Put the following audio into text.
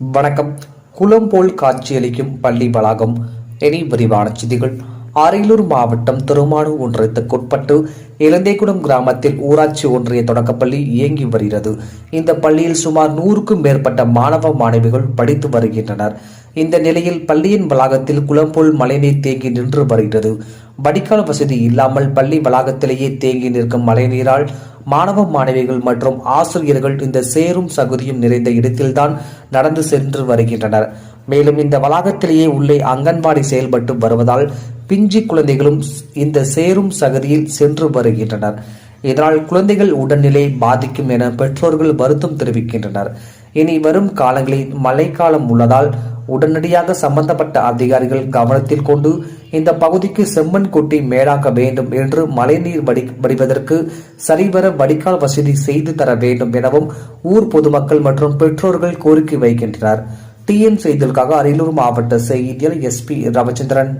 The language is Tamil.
வணக்கம். குளம் போல் காட்சியளிக்கும் பள்ளி வளாகம். இனி விரிவான செய்திகள். அரியலூர் மாவட்டம் திருமானூர் ஒன்றியத்துக்குட்பட்டு இலந்தைக்குளம் கிராமத்தில் ஊராட்சி ஒன்றிய தொடக்கப்பள்ளி இயங்கி வருகிறது. இந்த பள்ளியில் சுமார் நூறுக்கும் மேற்பட்ட மாணவ மாணவிகள் படித்து வருகின்றனர். இந்த நிலையில் பள்ளியின் வளாகத்தில் குளம் போல் மழைநீர் தேங்கி நின்று வருகிறது. வடிகால் வசதி இல்லாமல் பள்ளி வளாகத்திலேயே தேங்கி நிற்கும் மழைநீரால் மாணவ மாணவிகள் மற்றும் ஆசிரியர்கள் இந்த சேரும் சகுதியும் நிறைந்த இடத்தில்தான் நடந்து சென்று வருகின்றனர். மேலும் இந்த வளாகத்திலேயே உள்ளே அங்கன்வாடி செயல்பட்டு வருவதால் பிஞ்சு குழந்தைகளும் இந்த சேரும் சகதியில் சென்று வருகின்றனர். இதனால் குழந்தைகள் உடல்நிலை பாதிக்கும் என பெற்றோர்கள் வருத்தம் தெரிவிக்கின்றனர். இனி வரும் காலங்களில் மழைக்காலம் உள்ளதால் உடனடியாக சம்பந்தப்பட்ட அதிகாரிகள் கவனத்தில் கொண்டு இந்த பகுதிக்கு செம்மண் கொட்டி மேலாக்க வேண்டும் என்று மழைநீர் வடி வடிவதற்கு சரிவர வடிகால் வசதி செய்து தர வேண்டும் எனவும் ஊர் பொதுமக்கள் மற்றும் பெற்றோர்கள் கோரிக்கை வைக்கின்றனர். டிஎன் செய்திகளுக்காக அரியலூர் மாவட்ட செய்தியாளர் எஸ்பி ரவிச்சந்திரன்.